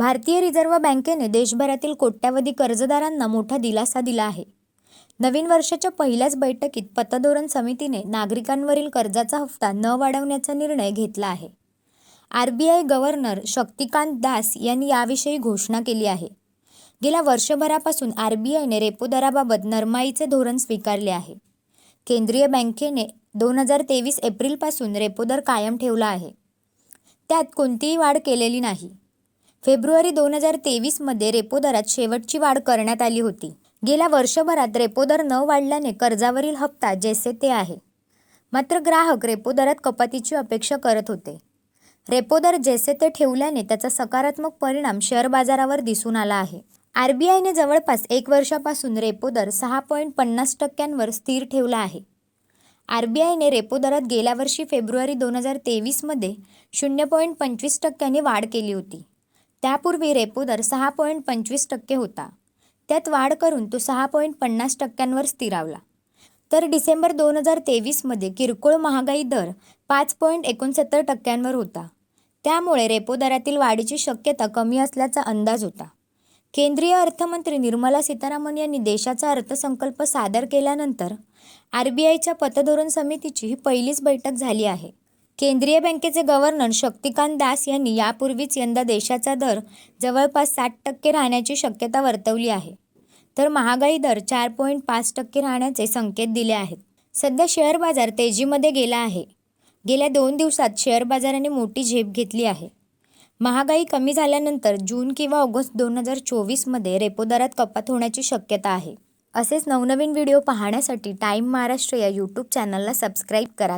भारतीय रिझर्व्ह बँकेने देशभरातील कोट्यावधी कर्जदारांना मोठा दिलासा दिला आहे. नवीन वर्षाच्या पहिल्याच बैठकीत पतधोरण समितीने नागरिकांवरील कर्जाचा हप्ता न वाढवण्याचा निर्णय घेतला आहे. R B I governor Shaktikanta Das यांनी याविषयी घोषणा केली आहे. गेल्या वर्षभरापासून आर बी आयने रेपो दराबाबत नरमाईचे धोरण स्वीकारले आहे. केंद्रीय बँकेने दोन हजार तेवीस एप्रिलपासून रेपो दर कायम ठेवला आहे. त्यात कोणतीही वाढ केलेली नाही. फेब्रुवारी दोन हजार तेवीसमध्ये रेपो दरात शेवटची वाढ करण्यात आली होती. गेल्या वर्षभरात रेपो दर न वाढल्याने कर्जावरील हप्ता जैसे ते आहे. मात्र ग्राहक रेपो दरात कपातीची अपेक्षा करत होते. रेपो दर जैसे ते ठेवल्याने त्याचा सकारात्मक परिणाम शेअर बाजारावर दिसून आला आहे. आर बी आयने जवळपास एक वर्षापासून रेपो दर सहा पॉईंट पन्नास टक्क्यांवर स्थिर ठेवला आहे. आर बी आयने रेपो दरात गेल्या वर्षी फेब्रुवारी दोन हजार तेवीसमध्ये शून्य पॉईंट पंचवीस टक्क्यांनी वाढ केली होती. त्यापूर्वी रेपो दर सहा पॉईंट पंचवीस टक्के होता. त्यात वाढ करून तो सहा पॉईंट पन्नास टक्क्यांवर स्थिरावला. तर डिसेंबर दोन हजार तेवीसमध्ये किरकोळ महागाई दर पाच पॉईंट एकोणसत्तर टक्क्यांवर होता. त्यामुळे रेपो दरातील वाढीची शक्यता कमी असल्याचा अंदाज होता. केंद्रीय अर्थमंत्री निर्मला सीतारामन यांनी देशाचा अर्थसंकल्प सादर केल्यानंतर आर बी आयच्या पतधोरण समितीची ही पहिलीच बैठक झाली आहे. केंद्रीय बँकेचे गव्हर्नर शक्तिकांत दास यांनी यापूर्वीच यंदा देशाचा दर जवळपास साठ टक्के राहण्याची शक्यता वर्तवली आहे. तर महागाई दर चार पॉईंट पाच टक्के राहण्याचे संकेत दिले आहेत. सध्या शेअर बाजार तेजीमध्ये गेला आहे. गेल्या दोन दिवसात शेअर बाजाराने मोठी झेप घेतली आहे. महागाई कमी झाल्यानंतर जून किंवा ऑगस्ट दोन हजार चोवीसमध्ये रेपो दरात कपात होण्याची शक्यता आहे. असेच नवनवीन व्हिडिओ पाहण्यासाठी टाईम महाराष्ट्र या यूट्यूब चॅनलला सबस्क्राईब करा.